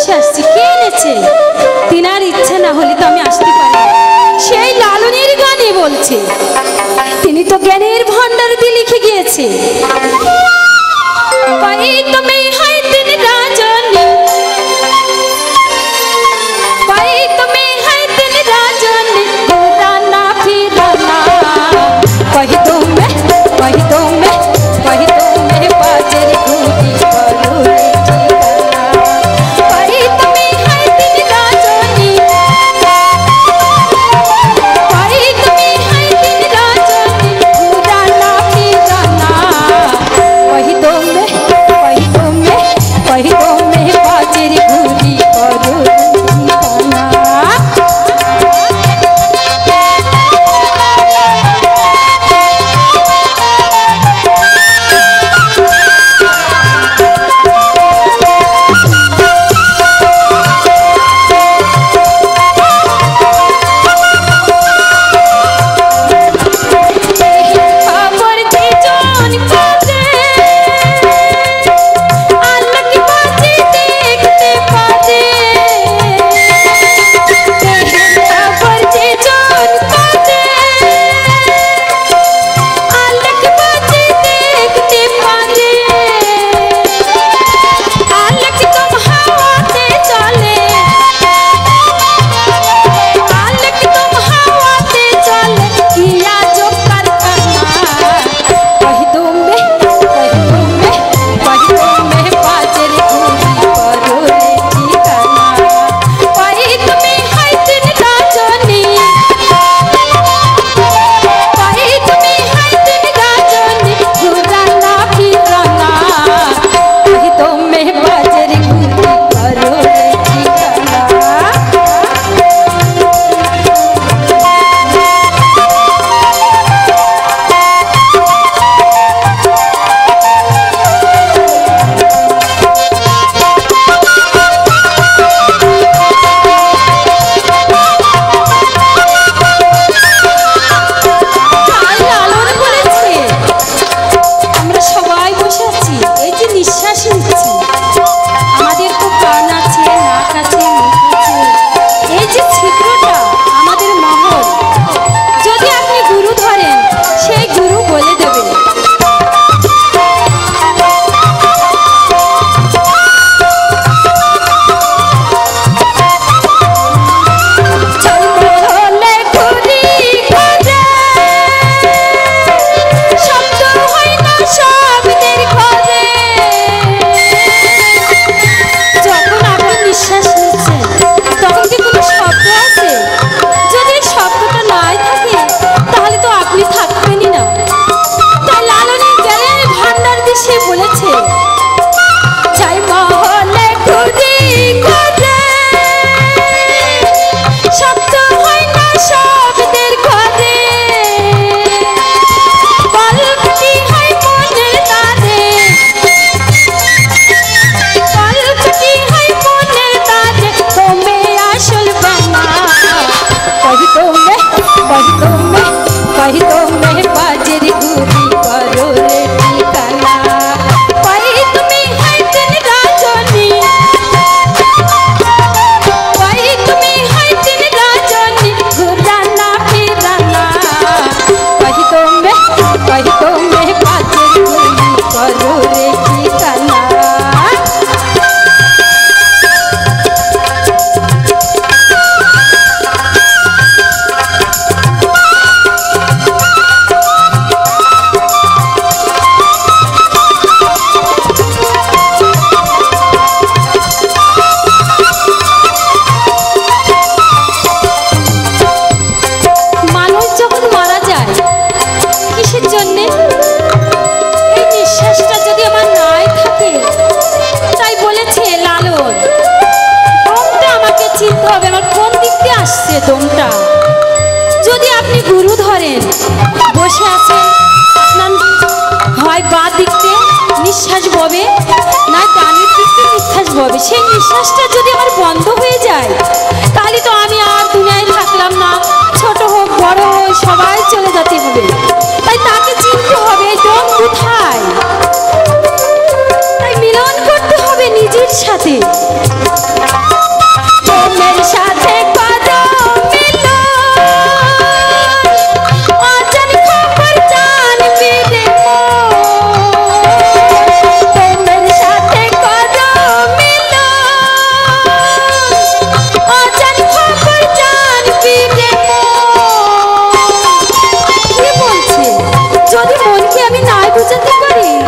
বসে আসছি, কে এনেছে? তিনার ইচ্ছে না হলে তো আমি আসতে পারি সেই লালনের গানে বলছে, তিনি তো জ্ঞানের ভণ্ডারিতে লিখে গিয়েছে। bulletin. চিনতে হবে আমার কোন দিক দিয়ে আসছে দমটা। যদি আপনি গুরু ধরেন, বসে আছেন, আপনার হয় বা দিকতে নিঃশ্বাস ববে, না গানের দিকতে নিঃশ্বাস ববে, সেই নিঃশ্বাসটা যদি আমার বন্ধ হয়ে যায়, তাহলে তো আমি আর দুনিয়ায় থাকলাম না। ছোট হোক, বড় হোক, সবাই চলে যেতে হবে। তাই তাকে চিনতে হবে দম কোথায়? যদি মনকে